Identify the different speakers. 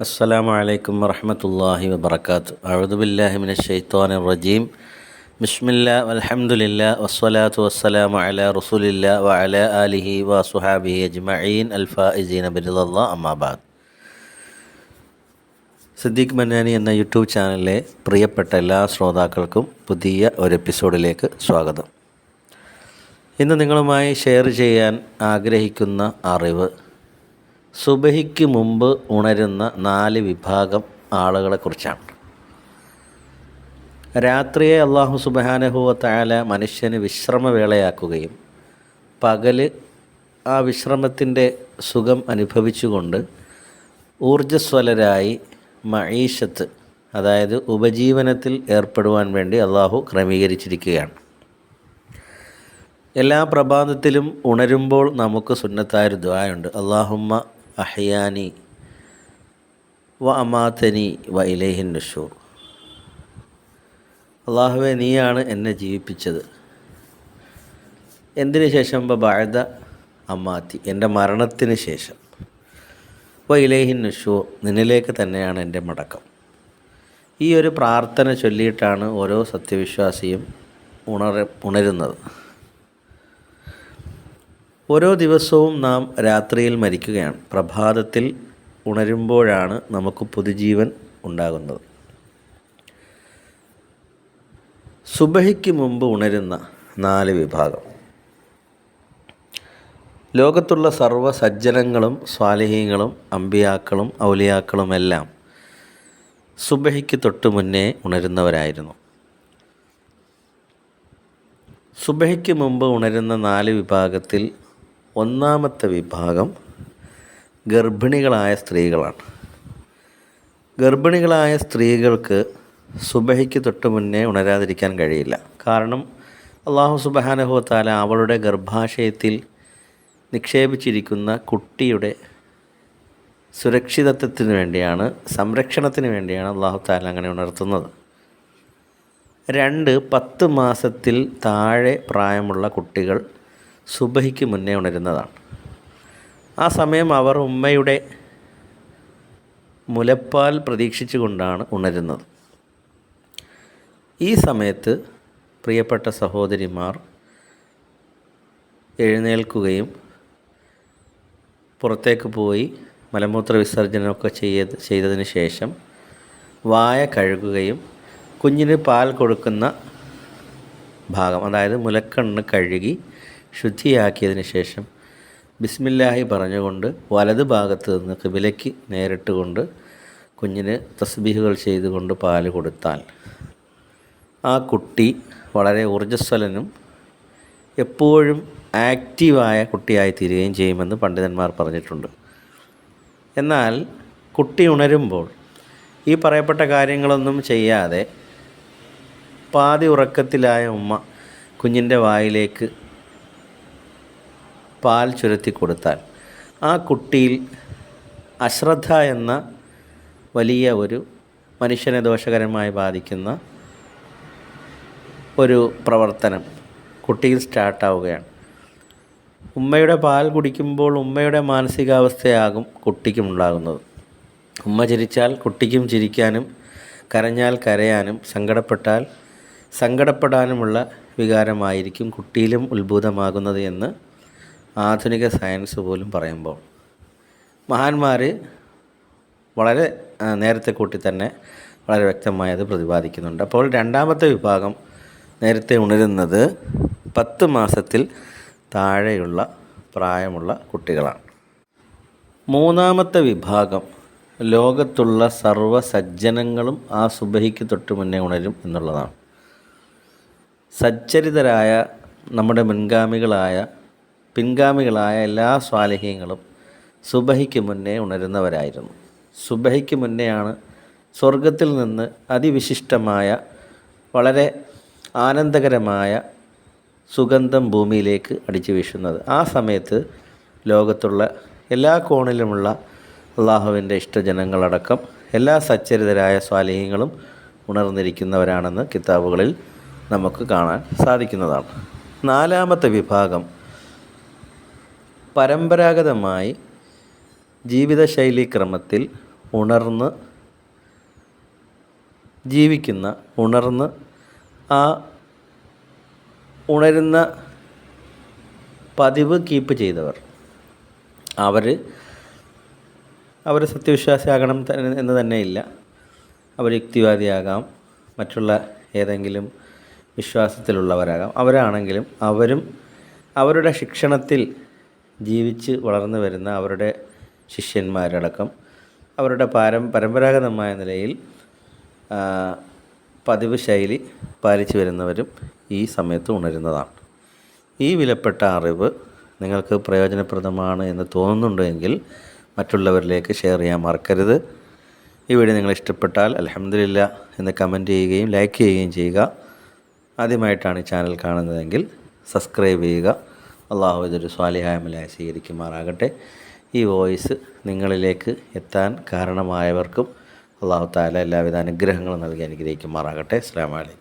Speaker 1: السلام عليكم ورحمة الله وبركاته أعوذ بالله من الشيطان الرجيم بسم الله والحمد لله والصلاة والسلام على رسول الله وعلى آله وصحابه أجمعين الفائزين برضا الله أما بعد സിദ്ദീഖ് മന്നാനി എന്ന യൂട്യൂബ് ചാനലിലെ പ്രിയപ്പെട്ട എല്ലാ ശ്രോതാക്കൾക്കും പുതിയ ഒരു എപ്പിസോഡിലേക്ക് സ്വാഗതം ഇന്ന് നിങ്ങളുമായി ഷെയർ ചെയ്യാൻ ആഗ്രഹിക്കുന്ന അറിവ് സുബഹിക്ക് മുമ്പ് ഉണരുന്ന നാല് വിഭാഗം ആളുകളെക്കുറിച്ചാണ്. രാത്രിയെ അള്ളാഹു സുബഹാനുഭവത്തായാല മനുഷ്യന് വിശ്രമവേളയാക്കുകയും പകൽ ആ വിശ്രമത്തിന്റെ സുഖം അനുഭവിച്ചുകൊണ്ട് ഊർജസ്വലരായി മഴീഷത്ത് അതായത് ഉപജീവനത്തിൽ ഏർപ്പെടുവാൻ വേണ്ടി അള്ളാഹു ക്രമീകരിച്ചിരിക്കുകയാണ്. എല്ലാ പ്രഭാതത്തിലും ഉണരുമ്പോൾ നമുക്ക് സുന്നത്തായൊരു ദ്വായുണ്ട്. അള്ളാഹുമ്മ അഹ്യാനി വ അമാത്തനി വ ഇലേഹിൻ നഷൂർ. അള്ളാഹുവെ നീയാണ് എന്നെ ജീവിപ്പിച്ചത്. എന്തിനു ശേഷം? ബഅദ അമ്മാത്തി എന്റെ മരണത്തിന് ശേഷം. വ ഇലേഹിൻ നഷൂർ നിന്നിലേക്ക് തന്നെയാണ് എന്റെ മടക്കം. ഈ ഒരു പ്രാർത്ഥന ചൊല്ലിയിട്ടാണ് ഓരോ സത്യവിശ്വാസിയും ഉണർ ഉണരുന്നത്. ഓരോ ദിവസവും നാം രാത്രിയിൽ മരിക്കുകയാണ്. പ്രഭാതത്തിൽ ഉണരുമ്പോഴാണ് നമുക്ക് പുതുജീവൻ ഉണ്ടാകുന്നത്. സുബഹിക്ക് മുമ്പ് ഉണരുന്ന നാല് വിഭാഗം. ലോകത്തുള്ള സർവ സജ്ജനങ്ങളും സ്വാലിഹീങ്ങളും അമ്പിയാക്കളും ഔലിയാക്കളുമെല്ലാം സുബഹിക്ക് തൊട്ട് മുന്നേ ഉണരുന്നവരായിരുന്നു. സുബഹിക്ക് മുമ്പ് ഉണരുന്ന നാല് വിഭാഗത്തിൽ ഒന്നാമത്തെ വിഭാഗം ഗർഭിണികളായ സ്ത്രീകളാണ്. ഗർഭിണികളായ സ്ത്രീകൾക്ക് സുബഹിക്ക് തൊട്ട് മുന്നേ ഉണരാതിരിക്കാൻ കഴിയില്ല. കാരണം അള്ളാഹു സുബഹാനഹുത്താല അവളുടെ ഗർഭാശയത്തിൽ നിക്ഷേപിച്ചിരിക്കുന്ന കുട്ടിയുടെ സുരക്ഷിതത്വത്തിന് വേണ്ടിയാണ് സംരക്ഷണത്തിന് വേണ്ടിയാണ് അള്ളാഹു താല അങ്ങനെ ഉണർത്തുന്നത്. രണ്ട് പത്ത് മാസത്തിൽ താഴെ പ്രായമുള്ള കുട്ടികൾ സുബഹിക്ക് മുന്നേ ഉണരുന്നതാണ്. ആ സമയം അവർ ഉമ്മയുടെ മുലപ്പാൽ പ്രതീക്ഷിച്ചുകൊണ്ടാണ് ഉണരുന്നത്. ഈ സമയത്ത് പ്രിയപ്പെട്ട സഹോദരിമാർ എഴുന്നേൽക്കുകയും പുറത്തേക്ക് പോയി മലമൂത്ര വിസർജനമൊക്കെ ചെയ്ത് ചെയ്തതിന് ശേഷം വായ കഴുകുകയും കുഞ്ഞിന് പാൽ കൊടുക്കുന്ന ഭാഗം അതായത് മുലക്കണ്ണ് കഴുകി ശുദ്ധിയാക്കിയതിന് ശേഷം ബിസ്മില്ലാഹി പറഞ്ഞുകൊണ്ട് വലത് ഭാഗത്ത് നിന്ന് കിബിലയ്ക്ക് നേരിട്ട് കൊണ്ട് കുഞ്ഞിന് തസ്ബീഹുകൾ ചെയ്തുകൊണ്ട് പാൽ കൊടുത്താൽ ആ കുട്ടി വളരെ ഊർജസ്വലനും എപ്പോഴും ആക്റ്റീവായ കുട്ടിയായി തീരുകയും ചെയ്യുമെന്ന് പണ്ഡിതന്മാർ പറഞ്ഞിട്ടുണ്ട്. എന്നാൽ കുട്ടി ഉണരുമ്പോൾ ഈ പറയപ്പെട്ട കാര്യങ്ങളൊന്നും ചെയ്യാതെ പാതി ഉറക്കത്തിലായ ഉമ്മ കുഞ്ഞിന്റെ വായിലേക്ക് പാൽ ചുരത്തി കൊടുത്താൽ ആ കുട്ടിയിൽ അശ്രദ്ധ എന്ന വലിയ ഒരു മനുഷ്യനെ ദോഷകരമായി ബാധിക്കുന്ന ഒരു പ്രവർത്തനം കുട്ടിയിൽ സ്റ്റാർട്ടാവുകയാണ്. ഉമ്മയുടെ പാൽ കുടിക്കുമ്പോൾ ഉമ്മയുടെ മാനസികാവസ്ഥയാകും കുട്ടിക്കും ഉണ്ടാകുന്നത്. ഉമ്മ ചിരിച്ചാൽ കുട്ടിക്കും ചിരിക്കാനും കരഞ്ഞാൽ കരയാനും സങ്കടപ്പെട്ടാൽ സങ്കടപ്പെടാനുമുള്ള വികാരമായിരിക്കും കുട്ടിയിലും ഉത്ഭുതമാകുന്നത് എന്ന് ആധുനിക സയൻസ് പോലും പറയുമ്പോൾ മഹാന്മാർ വളരെ നേരത്തെ കൂട്ടി തന്നെ വളരെ വ്യക്തമായി അത് പ്രതിപാദിക്കുന്നുണ്ട്. അപ്പോൾ രണ്ടാമത്തെ വിഭാഗം നേരത്തെ ഉണരുന്നത് പത്ത് മാസത്തിൽ താഴെയുള്ള പ്രായമുള്ള കുട്ടികളാണ്. മൂന്നാമത്തെ വിഭാഗം ലോകത്തുള്ള സർവ സജ്ജനങ്ങളും ആ സുബഹിക്ക് തൊട്ട് മുന്നേ ഉണരും എന്നുള്ളതാണ്. സച്ചരിതരായ നമ്മുടെ മുൻഗാമികളായ പിൻഗാമികളായ എല്ലാ സ്വാലഹീങ്ങളും സുബഹിക്ക് മുന്നേ ഉണരുന്നവരായിരുന്നു. സുബഹിക്ക് മുന്നെയാണ് സ്വർഗത്തിൽ നിന്ന് അതിവിശിഷ്ടമായ വളരെ ആനന്ദകരമായ സുഗന്ധം ഭൂമിയിലേക്ക് അടിച്ചു വീശുന്നത്. ആ സമയത്ത് ലോകത്തുള്ള എല്ലാ കോണിലുമുള്ള അള്ളാഹുവിന്റെ ഇഷ്ടജനങ്ങളടക്കം എല്ലാ സച്ചരിതരായ സ്വാലിഹ്യങ്ങളും ഉണർന്നിരിക്കുന്നവരാണെന്ന് കിതാബുകളിൽ നമുക്ക് കാണാൻ സാധിക്കുന്നതാണ്. നാലാമത്തെ വിഭാഗം പരമ്പരാഗതമായി ജീവിതശൈലി ക്രമത്തിൽ ഉണർന്ന് ജീവിക്കുന്ന ഉണർന്ന് ആ ഉണരുന്ന പതിവ് കീപ്പ് ചെയ്തവർ. അവർ അവർ സത്യവിശ്വാസിയാകണം എന്ന് തന്നെയില്ല. അവർ യുക്തിവാദിയാകാം മറ്റുള്ള ഏതെങ്കിലും വിശ്വാസത്തിലുള്ളവരാകാം. അവരാണെങ്കിലും അവരും അവരുടെ ശിക്ഷണത്തിൽ ജീവിച്ച് വളർന്നു വരുന്ന അവരുടെ ശിഷ്യന്മാരടക്കം അവരുടെ പാരം പരമ്പരാഗതമായ നിലയിൽ പതിവ് ശൈലി പാലിച്ചു വരുന്നവരും ഈ സമയത്ത് ഉണരുന്നതാണ്. ഈ വിലപ്പെട്ട അറിവ് നിങ്ങൾക്ക് പ്രയോജനപ്രദമാണ് എന്ന് തോന്നുന്നുണ്ടെങ്കിൽ മറ്റുള്ളവരിലേക്ക് ഷെയർ ചെയ്യാൻ മറക്കരുത്. ഈ വീഡിയോ നിങ്ങൾ ഇഷ്ടപ്പെട്ടാൽ അലഹമില്ല എന്ന് കമന്റ് ചെയ്യുകയും ലൈക്ക് ചെയ്യുകയും ചെയ്യുക. ആദ്യമായിട്ടാണ് ഈ ചാനൽ കാണുന്നതെങ്കിൽ സബ്സ്ക്രൈബ് ചെയ്യുക. അള്ളാഹു ഇതൊരു സ്വാലിഹായമലായി സ്വീകരിക്കുമാറാകട്ടെ. ഈ വോയിസ് നിങ്ങളിലേക്ക് എത്താൻ കാരണമായവർക്കും അള്ളാഹു താല എല്ലാവിധ അനുഗ്രഹങ്ങളും നൽകി അനുഗ്രഹിക്കുമാറാകട്ടെ. അസ്സാം വലൈക്കും